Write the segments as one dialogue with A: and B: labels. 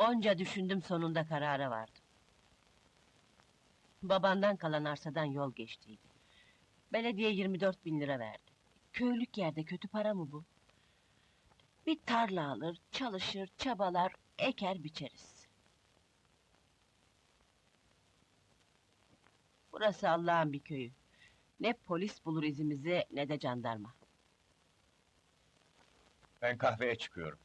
A: Onca düşündüm sonunda karara vardım. Babandan kalan arsadan yol geçtiydi. Belediye 24 bin lira verdi. Köylük yerde kötü para mı bu? Bir tarla alır, çalışır, çabalar, eker biçeriz. Burası Allah'ın bir köyü. Ne polis bulur izimizi ne de jandarma.
B: Ben kahveye çıkıyorum.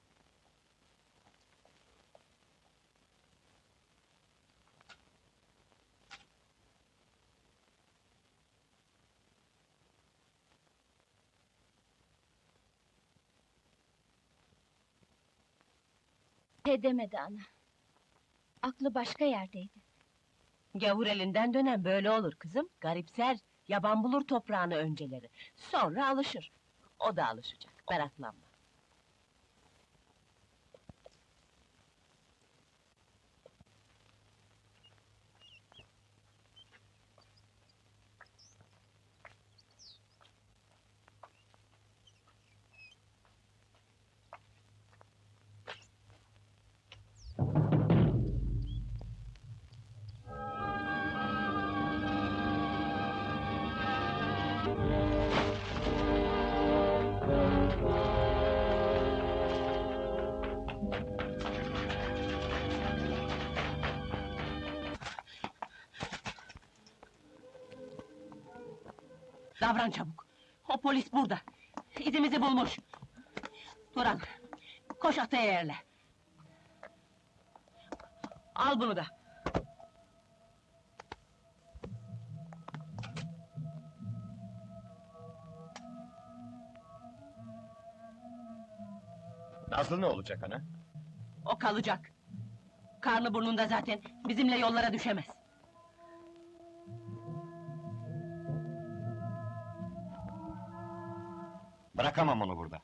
C: Demedi ana. Aklı başka yerdeydi.
A: Gavur elinden dönen böyle olur kızım. Garipser, yaban bulur toprağını önceleri. Sonra alışır. O da alışacak, meraklanma. Davran çabuk. O polis burada. İzimizi bulmuş. Turan, koş ataya yerle. Al bunu da.
B: Nazlı ne olacak ana?
A: O kalacak. Karnı burnunda zaten. Bizimle yollara düşemez.
B: Bırakamam onu burada.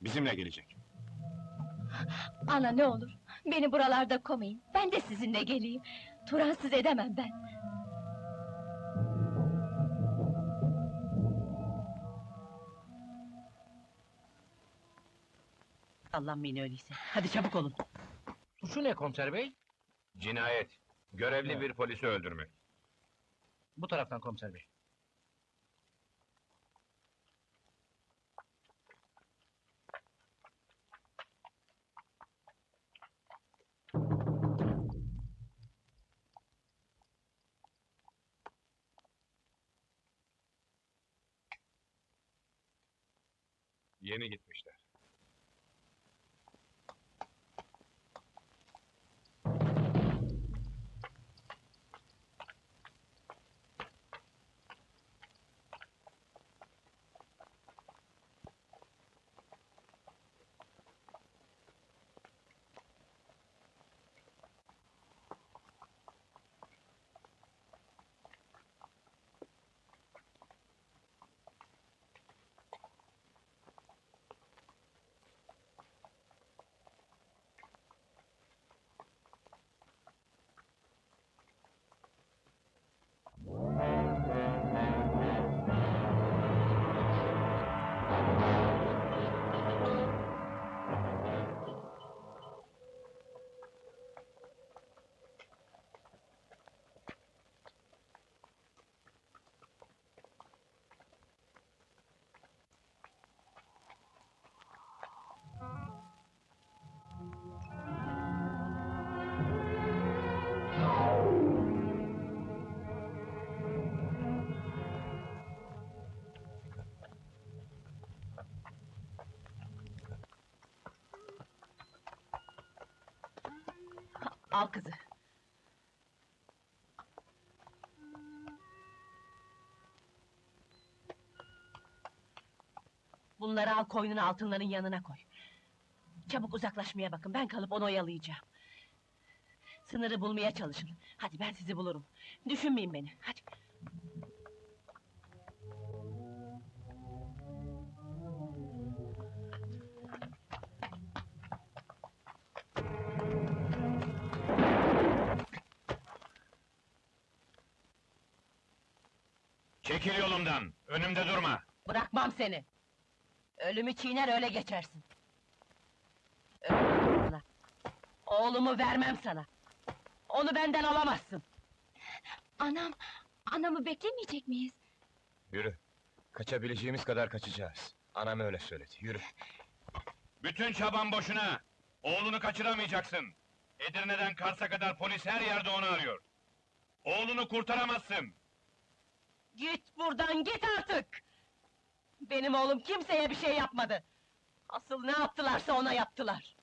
B: Bizimle gelecek.
C: Ana ne olur, beni buralarda komayın. Ben de sizinle geleyim. Turansız edemem ben.
A: Sallanmayın öyleyse. Hadi çabuk olun.
D: Suçu ne komiser bey?
B: Cinayet. Görevli bir polisi öldürmek.
D: Bu taraftan komiser bey.
B: Yeni gitmişler.
A: Al kızı. Bunları al koynun altınların yanına koy. Çabuk uzaklaşmaya bakın, ben kalıp onu oyalayacağım. Sınırı bulmaya çalışın. Hadi ben sizi bulurum. Düşünmeyin beni, hadi.
B: Çekil yolumdan. Önümde durma.
A: Bırakmam seni. Ölümü çiğner öyle geçersin. Öyle Oğlumu vermem sana. Onu benden alamazsın.
C: Anam, anamı beklemeyecek miyiz?
E: Yürü. Kaçabileceğimiz kadar kaçacağız. Anam öyle söyledi. Yürü.
B: Bütün çaban boşuna! Oğlunu kaçıramayacaksın! Edirne'den Kars'a kadar polis her yerde onu arıyor. Oğlunu kurtaramazsın!
A: Git buradan, git artık! Benim oğlum kimseye bir şey yapmadı. Asıl ne yaptılarsa ona yaptılar.